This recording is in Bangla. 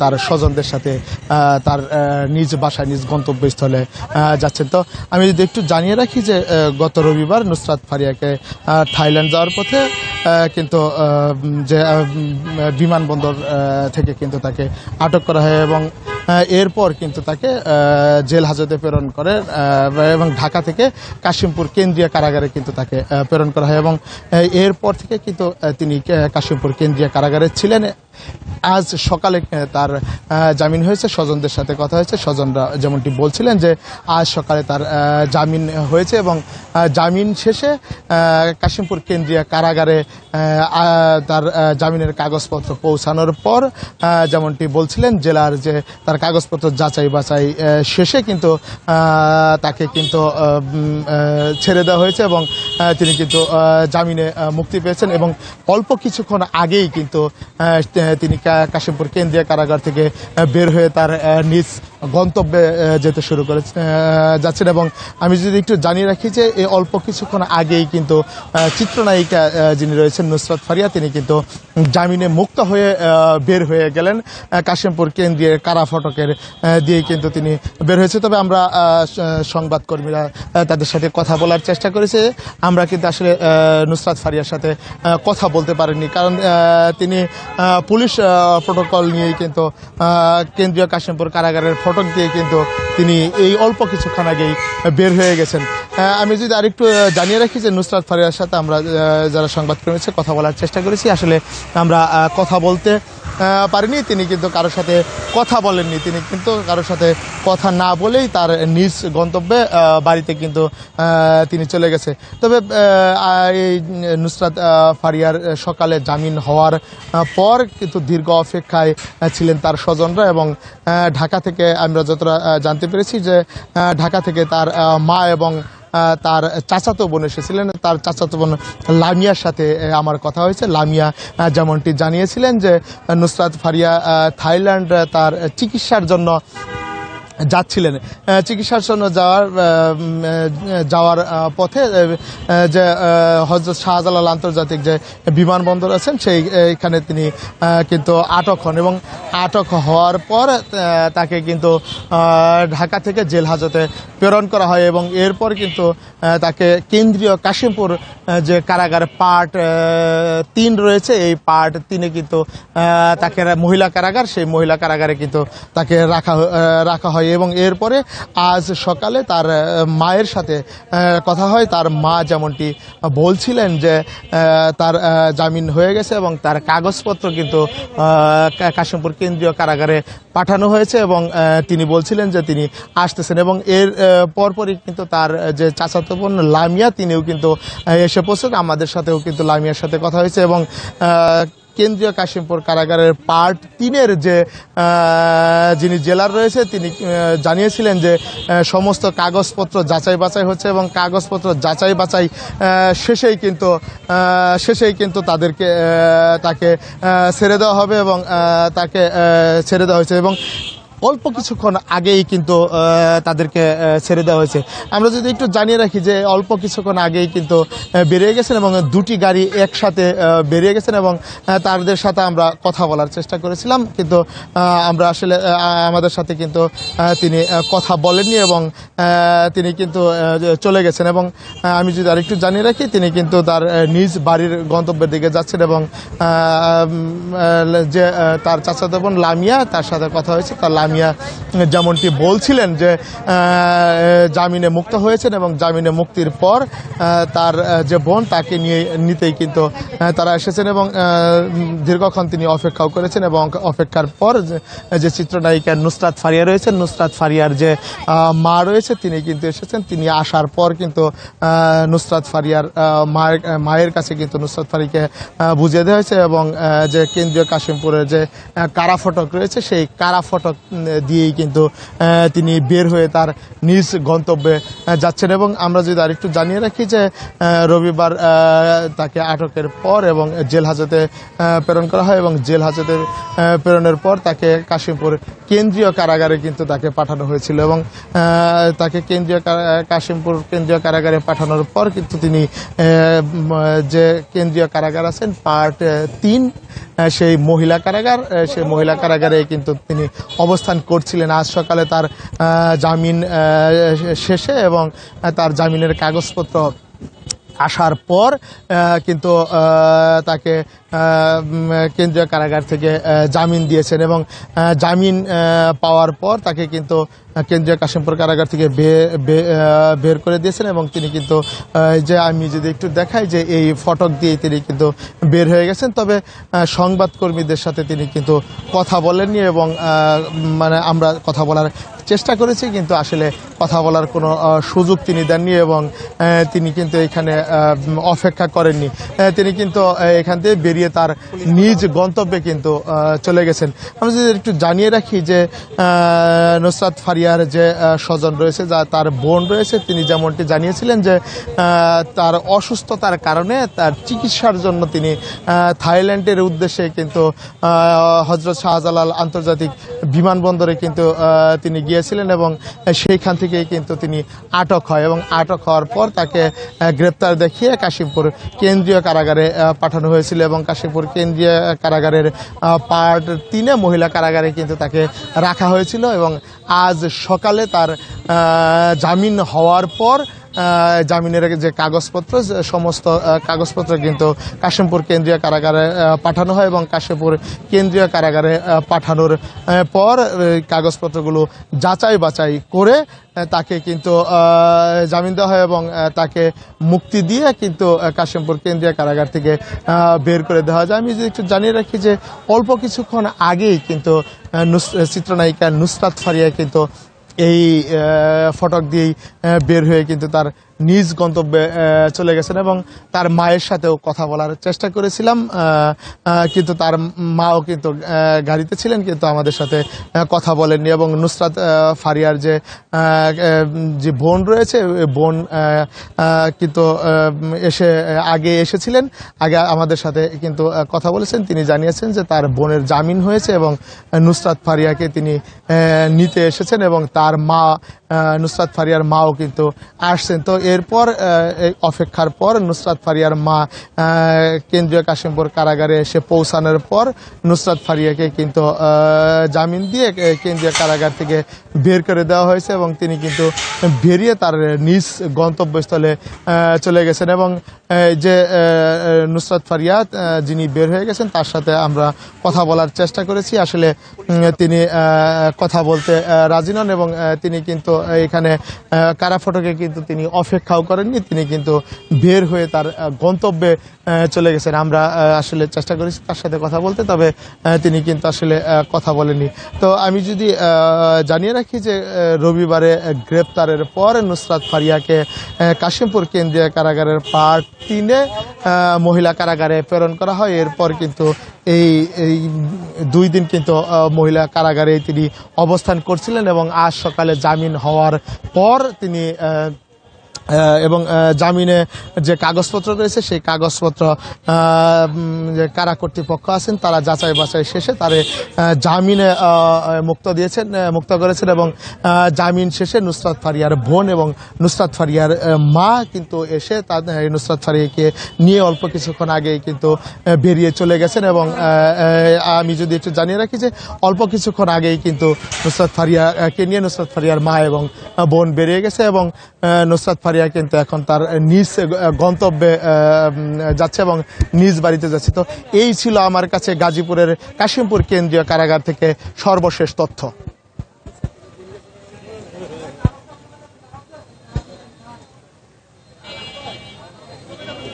তার স্বজনদের সাথে তার নিজ বাসায়, নিজ গন্তব্যস্থলে যাচ্ছেন। তো আমি যদি একটু জানিয়ে রাখি যে গত রবিবার নুসরাত ফারিয়াকে থাইল্যান্ড যাওয়ার পথে কিন্তু যে বিমানবন্দর থেকে কিন্তু তাকে আটক করা হয় এবং এরপর কিন্তু তাকে জেল হাজতে প্রেরণ করে এবং ঢাকা থেকে কাশিমপুর কেন্দ্রীয় কারাগারে কিন্তু তাকে প্রেরণ করা হয়। এবং এরপর থেকে কিন্তু তিনি কাশিমপুর কেন্দ্রীয় কারাগারে ছিলেন। আজ সকালে তার জামিন হয়েছে। স্বজনদের সাথে কথা হয়েছে। স্বজনরা যেমনটি বলছিলেন যে, আজ সকালে তার জামিন হয়েছে এবং জামিন শেষে কাশিমপুর কেন্দ্রীয় কারাগারে তার জামিনের কাগজপত্র পৌঁছানোর পর যেমনটি বলছিলেন, জেলার যে তার কাগজপত্র যাচাই বাছাই শেষে কিন্তু তাকে কিন্তু ছেড়ে দেওয়া হয়েছে এবং তিনি কিন্তু জামিনে মুক্তি পেয়েছেন এবং অল্প কিছুক্ষণ আগেই কিন্তু তিনি কাশিমপুর কেন্দ্রীয় কারাগার থেকে বের হয়ে তার নিজ গন্তব্যে যেতে শুরু করে যাচ্ছেন এবং আমি যদি একটু জানিয়ে রাখি যে, এই অল্প কিছুক্ষণ আগেই কিন্তু চিত্রনায়িকা যিনি রয়েছেন, নুসরাত ফারিয়া, তিনি কিন্তু জামিনে মুক্ত হয়ে বের হয়ে গেলেন কাশিমপুর কেন্দ্রীয় কারা ফটকের দিয়ে কিন্তু তিনি বের হয়েছে। তবে আমরা সংবাদকর্মীরা তাদের সাথে কথা বলার চেষ্টা করেছে। আমরা কিন্তু আসলে নুসরাত ফারিয়ার সাথে কথা বলতে পারিনি। কারণ তিনি পুলিশ প্রোটোকল নিয়েই কিন্তু কেন্দ্রীয় কাশিমপুর কারাগারের ফটক দিয়ে কিন্তু তিনি এই অল্প কিছুক্ষণ আগেই বের হয়ে গেছেন। আমি যদি আরেকটু জানিয়ে রাখি যে নুসরাত ফারিয়ার সাথে আমরা যারা আছে, কথা বলার চেষ্টা করেছি। আসলে আমরা কথা বলতে পারিনি। তিনি কিন্তু কারোর সাথে কথা বলেননি। তিনি কিন্তু কারোর সাথে কথা না বলেই তার নিজ গন্তব্যে বাড়িতে কিন্তু তিনি চলে গেছে। তবে এই নুসরাত ফারিয়ার সকালে জামিন হওয়ার পর কিন্তু দীর্ঘ অপেক্ষায় ছিলেন তার স্বজনরা এবং ঢাকা থেকে আমরা যতটা জানতে পেরেছি যে ঢাকা থেকে তার মা এবং তার চাচাতো বোন এসেছিলেন, তার চাচাতো বোন লামিয়ার সাথে আমার কথা হয়েছে। লামিয়া যেমনটি জানিয়েছিলেন যে নুসরাত ফারিয়া থাইল্যান্ড তার চিকিৎসার জন্য যাচ্ছিলেন। চিকিৎসার জন্য যাওয়ার যাওয়ার পথে যে হজরত শাহজালাল আন্তর্জাতিক যে বিমানবন্দর আছেন, সেই এখানে তিনি কিন্তু আটক হন এবং আটক হওয়ার পর তাকে কিন্তু ঢাকা থেকে জেল হাজতে প্রেরণ করা হয় এবং এরপর কিন্তু তাকে কেন্দ্রীয় কাশিমপুর যে কারাগার পার্ট তিন রয়েছে, এই পার্ট তিনে কিন্তু তাকে মহিলা কারাগার, সেই মহিলা কারাগারে কিন্তু তাকে রাখা রাখা হয় এবং এরপরে আজ সকালে তার মায়ের সাথে কথা হয়। তার মা যেমনটি বলছিলেন যে তার জামিন হয়ে গেছে এবং তার কাগজপত্র কিন্তু কাশিমপুর কেন্দ্রীয় কারাগারে পাঠানো হয়েছে এবং তিনি বলছিলেন যে তিনি আসতেছেন এবং এর পরপরই কিন্তু তার যে চাচাতো লামিয়া, তিনিও কিন্তু এসে পৌঁছেন আমাদের সাথেও কিন্তু লামিয়ার সাথে কথা হয়েছে এবং কেন্দ্রীয় কাশিমপুর কারাগারের পার্ট তিনের যে যিনি জেলার রয়েছে, তিনি জানিয়েছিলেন যে সমস্ত কাগজপত্র যাচাই বাছাই হচ্ছে এবং কাগজপত্র যাচাই বাছাই শেষেই কিন্তু শেষেই কিন্তু তাদেরকে তাকে ছেড়ে দেওয়া হবে এবং তাকে ছেড়ে দেওয়া হয়েছে এবং অল্প কিছুক্ষণ আগেই কিন্তু তাদেরকে ছেড়ে দেওয়া হয়েছে। আমরা যদি একটু জানিয়ে রাখি যে অল্প কিছুক্ষণ আগেই কিন্তু বেরিয়ে গেছেন এবং দুটি গাড়ি একসাথে বেরিয়ে গেছেন এবং তাদের সাথে আমরা কথা বলার চেষ্টা করেছিলাম। কিন্তু আমরা আসলে আমাদের সাথে কিন্তু তিনি কথা বলেননি এবং তিনি কিন্তু চলে গেছেন এবং আমি যদি আরেকটু জানিয়ে রাখি, তিনি কিন্তু তার নিজ বাড়ির গন্তব্যের দিকে যাচ্ছেন এবং যে তার চাচাতো বোন লামিয়া, তার সাথে কথা হয়েছে। তার লামিয়া যেমনটি বলছিলেন যে জামিনে মুক্ত হয়েছেন এবং জামিনে মুক্তির পর তার যে বোন তাকে নিয়ে নিতেই কিন্তু তারা এসেছেন এবং দীর্ঘক্ষণ তিনি অপেক্ষাও করেছেন এবং অপেক্ষার পর যে- চিত্রনায়িকা নুসরাত ফারিয়া রয়েছেন, নুসরাত ফারিয়ার যে মা রয়েছে তিনি কিন্তু এসেছেন। তিনি আসার পর কিন্তু নুসরাত ফারিয়ার মায়ের মায়ের কাছে কিন্তু নুসরাত ফারিকে বুঝিয়ে দেওয়া হয়েছে এবং যে কেন্দ্রীয় কাশিমপুরের যে কারা ফটক রয়েছে, সেই কারা ফটক দিয়েই কিন্তু তিনি বের হয়ে তার নিজ গন্তব্যে যাচ্ছেন। এবং আমরা যদি আরেকটু জানিয়ে রাখি যে রবিবার তাকে আটকের পর এবং জেল হাজতে প্রেরণ করা হয় এবং জেল হাজতে প্রেরণের পর তাকে কাশিমপুর কেন্দ্রীয় কারাগারে কিন্তু তাকে পাঠানো হয়েছিল এবং তাকে কেন্দ্রীয় কাশিমপুর কেন্দ্রীয় কারাগারে পাঠানোর পর কিন্তু তিনি যে কেন্দ্রীয় কারাগার আছেন, পার্ট তিন সেই মহিলা কারাগার সেই মহিলা কারাগারে কিন্তু তিনি অবস্থান করছিলেন। আজ সকালে তার জামিন শেষে এবং তার জামিনের কাগজপত্র আসার পর কিন্তু তাকে কেন্দ্রীয় কারাগার থেকে জামিন দিয়েছেন এবং জামিন পাওয়ার পর তাকে কিন্তু কেন্দ্রীয় কাশিমপুর কারাগার থেকে বের করে দিয়েছেন এবং তিনি কিন্তু যে আমি যদি একটু দেখাই যে এই ফটক দিয়ে তিনি কিন্তু বের হয়ে গেছেন, তবে সংবাদকর্মীদের সাথে তিনি কিন্তু কথা বলেননি এবং মানে আমরা কথা বলার চেষ্টা করেছি, কিন্তু আসলে কথা বলার কোনো সুযোগ তিনি দেননি এবং তিনি কিন্তু এখানে অপেক্ষা করেননি। তিনি কিন্তু এখান থেকে বেরিয়ে তার নিজ গন্তব্যে কিন্তু চলে গেছেন। আমরা যদি একটু জানিয়ে রাখি যে নুসরাত ফারিয়ার যে স্বজন রয়েছে, যা তার বোন রয়েছে, তিনি যেমনটি জানিয়েছিলেন যে তার অসুস্থতার কারণে তার চিকিৎসার জন্য তিনি থাইল্যান্ডের উদ্দেশ্যে কিন্তু হজরত শাহজালাল আন্তর্জাতিক বিমানবন্দরে কিন্তু তিনি গিয়েছিলেন এবং সেইখান থেকেই কিন্তু তিনি আটক হয় এবং আটক হওয়ার পর তাকে গ্রেপ্তার দেখিয়ে কাশিমপুর কেন্দ্রীয় কারাগারে পাঠানো হয়েছিল এবং কাশিমপুর কেন্দ্রীয় কারাগারের পার্ট তিনে মহিলা কারাগারে কিন্তু তাকে রাখা হয়েছিল এবং আজ সকালে তার জামিন হওয়ার পর জামিনের যে কাগজপত্র সমস্ত কাগজপত্র কিন্তু কাশিমপুর কেন্দ্রীয় কারাগারে পাঠানো হয় এবং কাশিমপুর কেন্দ্রীয় কারাগারে পাঠানোর পর কাগজপত্রগুলো যাচাই বাছাই করে তাকে কিন্তু জামিন দেওয়া হয় এবং তাকে মুক্তি দিয়ে কিন্তু কাশিমপুর কেন্দ্রীয় কারাগার থেকে বের করে দেওয়া যায়। আমি একটু জানিয়ে রাখি যে অল্প কিছুক্ষণ আগেই কিন্তু চিত্রনায়িকা নুসরাত ফারিয়া কিন্তু এই ফটক দিয়েই বের হয়ে কিন্তু তার নিজ গন্তব্যে চলে গেছেন এবং তার মায়ের সাথেও কথা বলার চেষ্টা করেছিলাম। কিন্তু তার মাও কিন্তু গাড়িতে ছিলেন কিন্তু আমাদের সাথে কথা বলেননি এবং নুসরাত ফারিয়ার যে যে বোন রয়েছে বোন কিন্তু এসে, আগে এসেছিলেন। আগে আমাদের সাথে কিন্তু কথা বলেছেন। তিনি জানিয়েছেন যে তার বোনের জামিন হয়েছে এবং নুসরাত ফারিয়াকে তিনি নিতে এসেছেন এবং তার মা নুসরাত ফারিয়ার মাও কিন্তু আসছেন। তো এরপর অপেক্ষার পর নুসরাত ফারিয়ার মা কেন্দ্রীয় কাশিমপুর কারাগারে এসে পৌঁছানোর পর নুসরাত ফারিয়াকে কিন্তু জামিন দিয়ে কেন্দ্রীয় কারাগার থেকে বের করে দেওয়া হয়েছে এবং তিনি কিন্তু বেরিয়ে তার নিজ গন্তব্যস্থলে চলে গেছেন এবং যে নুসরাত ফারিয়া যিনি বের হয়ে গেছেন তার সাথে আমরা কথা বলার চেষ্টা করেছি। আসলে তিনি কথা বলতে রাজি নন এবং তিনি কিন্তু এখানে কারা ফটকে কিন্তু তিনি অপেক্ষাও করেননি, তিনি কিন্তু বের হয়ে তার গন্তব্যে চলে গেছেন। আমরা আসলে চেষ্টা করেছি তার সাথে কথা বলতে, তবে তিনি কিন্তু আসলে কথা বলেনি তো আমি যদি জানিয়ে রাখি যে রবিবারে গ্রেপ্তারের পর নুসরাত ফারিয়াকে কাশিমপুর কেন্দ্রীয় কারাগারের পার্ট তিনে মহিলা কারাগারে প্রেরণ করা হয়। এরপর কিন্তু এই এই দুই দিন কিন্তু মহিলা কারাগারে তিনি অবস্থান করছিলেন এবং আজ সকালে জামিন হওয়ার পর তিনি এবং জামিনে যে কাগজপত্র রয়েছে, সেই কাগজপত্র যে কারা কর্তৃপক্ষ আছেন, তারা যাচাই বাছাই শেষে তারে জামিনে মুক্ত দিয়েছেন মুক্ত করেছেন এবং জামিন শেষে নুসরাত ফারিয়ার বোন এবং নুসরাত ফারিয়ার মা কিন্তু এসে এই নুসরাত ফারিয়াকে নিয়ে অল্প কিছুক্ষণ আগেই কিন্তু বেরিয়ে চলে গেছেন এবং আমি যদি একটু জানিয়ে রাখি যে অল্প কিছুক্ষণ আগেই কিন্তু নুসরাত ফারিয়াকে নিয়ে নুসরাত ফারিয়ার মা এবং বোন বেরিয়ে গেছে এবং নুসরাত ফারিয়া কিন্তু এখন তার নিজ গন্তব্যে যাচ্ছে এবং নিজ বাড়িতে যাচ্ছে। তো এই ছিল আমার কাছে গাজীপুরের কাশিমপুর কেন্দ্রীয় কারাগার থেকে সর্বশেষ তথ্য।